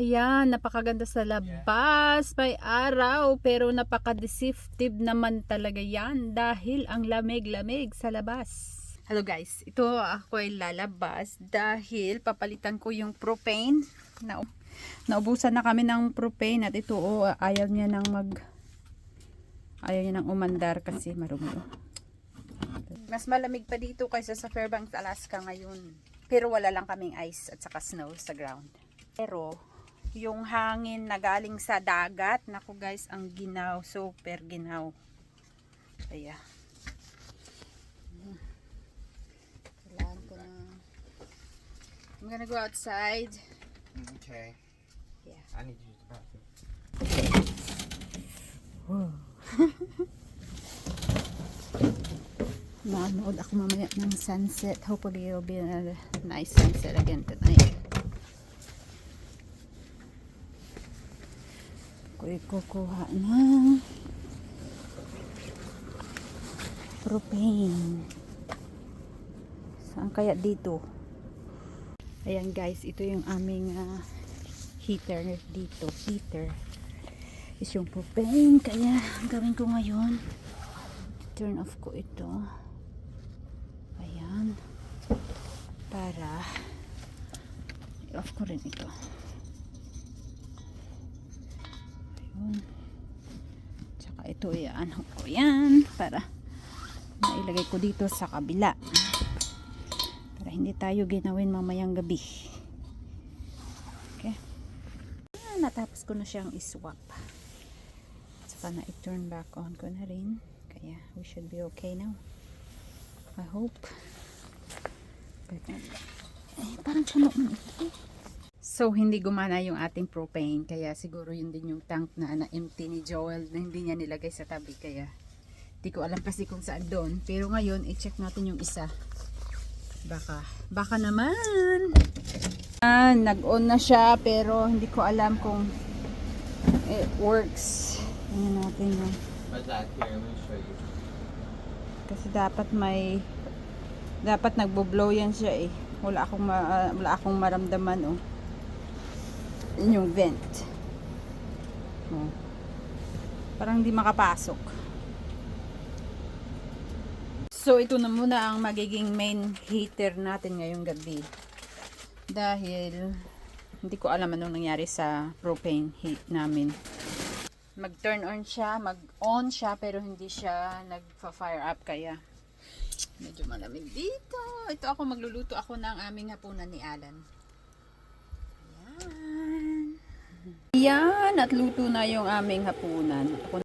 Ayan, napakaganda sa labas. May araw, pero napaka-deceptive naman talaga yan dahil ang lamig-lamig sa labas. Hello guys, ito ako ay lalabas dahil papalitan ko yung propane. Na, naubusan na kami ng propane at ito oh, ayaw niya nang mag ayaw niya nang umandar kasi marumi. oh. Mas malamig pa dito kaysa sa Fairbanks, Alaska ngayon. Pero wala lang kaming ice at saka snow sa ground. Pero yung hangin na galing sa dagat, naku guys, ang ginaw, super ginaw. Kaya kailangan ko na I'm gonna go outside. Okay. Yeah. I need to use the bathroom. Manood ako mamaya ng sunset. Hopefully it'll be a nice sunset again tonight. Ako'y kukuha ng propane. Saan kaya dito? Ayan guys, ito yung aming ah, heater dito. Heater is yung propane. Kaya ang gawin ko ngayon, turn off ko ito. Ayan. Para i-off ko rin ito. Ayun. Tsaka ito i-ano ko yan para mailagay ko dito sa kabila. Para hindi tayo ginawin mamayang gabi. Okay. Ah, natapos ko na siyang iswap. Saka na i-turn back on ko na rin. Kaya we should be okay now. I hope. But, eh, parang man ito. So, hindi gumana yung ating propane. Kaya siguro yun din yung tank na na-empty ni Joel na hindi niya nilagay sa tabi. Kaya, di ko alam kasi kung saan doon. Pero ngayon, i-check natin yung isa. Baka, baka naman. Ah, nag-on na siya pero hindi ko alam kung it works. Tingnan natin yung But that here, me show you. Kasi dapat may dapat nagbo-blow yan siya eh. Wala akong ma, ah, wala akong maramdaman oh. Yun yung vent. Oh. Parang hindi makapasok. So ito na muna ang magiging main heater natin ngayong gabi. Dahil hindi ko alam anong nangyari sa propane heat namin mag-turn on siya, mag-on siya, pero hindi siya nag-fire up kaya medyo malamig dito. Ito ako, magluluto ako ng aming hapunan ni Alan. Yan. At luto na yung aming hapunan.